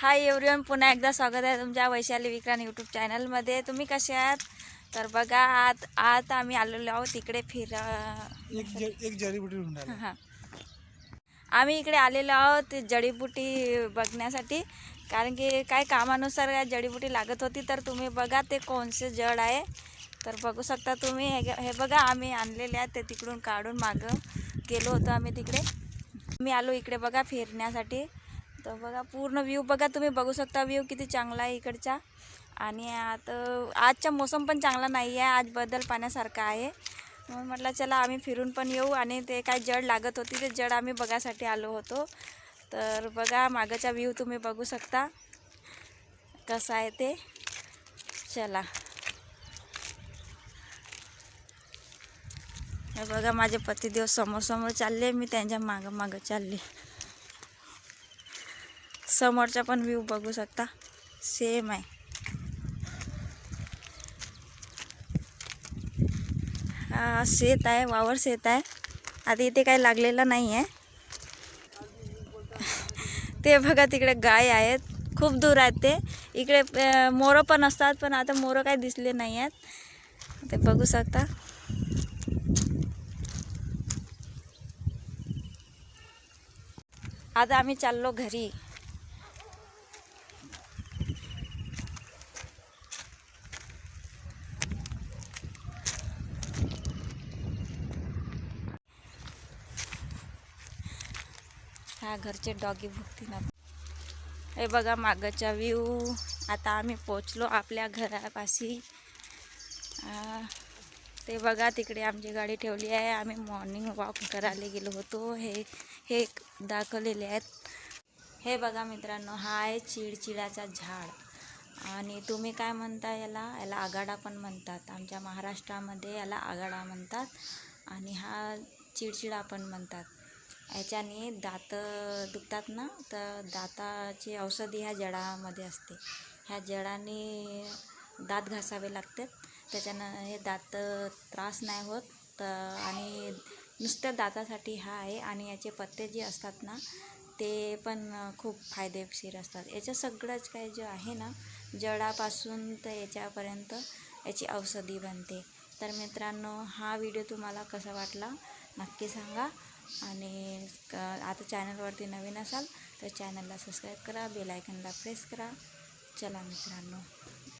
Hi everyone पुन्हा एकदा स्वागत आहे तुमच्या वैशाली विक्रांत यूट्यूब चॅनलमध्ये तुम्ही कसे आहात? तर बघा आत आत आम्ही आलेलो आहोत तिकडे फिर एक जडीबुटी हां. आम्ही इकडे आलेलो आहोत जडीबुटी बघण्यासाठी. कारण की काय कामानुसार काय जडीबुटी लागत होती तर तुम्ही बघा ते कोणसे जड आहे. तर बघू शकता तुम्ही. हे हे बघा आम्ही आणलेले आहेत ते तिकडून काढून मागं गेलो होतो आम्ही तिकडे. मी आलो इकडे बघा फिरण्यासाठी. तर बघा पूर्ण व्ह्यू बघा तुम्ही. बघू शकता व्ह्यू किती चांगला आहे इकडचा. आणि आता आजचा मोसम पण चांगला नाही आहे. आज बदल पाण्यासारखा आहे. म्हणून म्हटलं चला आम्ही फिरून पण येऊ. आणि ते काय जड लागत होती ते जड आम्ही बघायसाठी आलो होतो. तर बघा मागचा व्ह्यू तुम्ही बघू शकता. कसा आहे ते. चला. बघा माझे पतिदेव समोर समोर चालले मी त्यांच्या मागं मागं चालले. समोरचा पण व्ह्यू बघू शकता. सेम आहे. हा शेत आहे वावर शेत आहे. आता इथे काही लागलेलं नाही आहे ते बघा तिकडे गाय आहेत. खूप दूर आहेत ते. इकडे मोरं पण असतात पण आता मोरं काही दिसले नाही आहेत ते बघू शकता. आता आम्ही चाललो घरी. हा घरचे डॉगी भुकतील हे बघा मागचा व्ह्यू आता आम्ही पोचलो आपल्या घरापाशी. ते बघा तिकडे आमची गाडी ठेवली आहे. आम्ही मॉर्निंग वॉक करायला गेलो होतो. हे हे दाखवलेले आहेत. हे बघा मित्रांनो हा आहे चिडचिडाचा झाड. आणि तुम्ही काय म्हणता याला? याला आगाडा पण म्हणतात. आमच्या महाराष्ट्रामध्ये याला आगाडा म्हणतात. आणि हा चिडचिडा पण म्हणतात. याच्याने दात दुखतात ना तर दाताची औषधी ह्या जडामध्ये असते. ह्या जडाने दात घासावे लागतात. त्याच्यानं हे दात त्रास नाही होत. तर आणि नुसत्या दातासाठी हा आहे आणि याचे पत्ते जे असतात ना ते पण खूप फायदेशीर असतात. याचं सगळंच काही जे आहे ना जडापासून तर याच्यापर्यंत याची औषधी बनते. तर मित्रांनो हा व्हिडिओ तुम्हाला कसा वाटला नक्की सांगा. आणि क- आता चॅनलवरती नवीन असाल तर चॅनलला सबस्क्राईब करा बेल आयकनला प्रेस करा. चला मित्रांनो.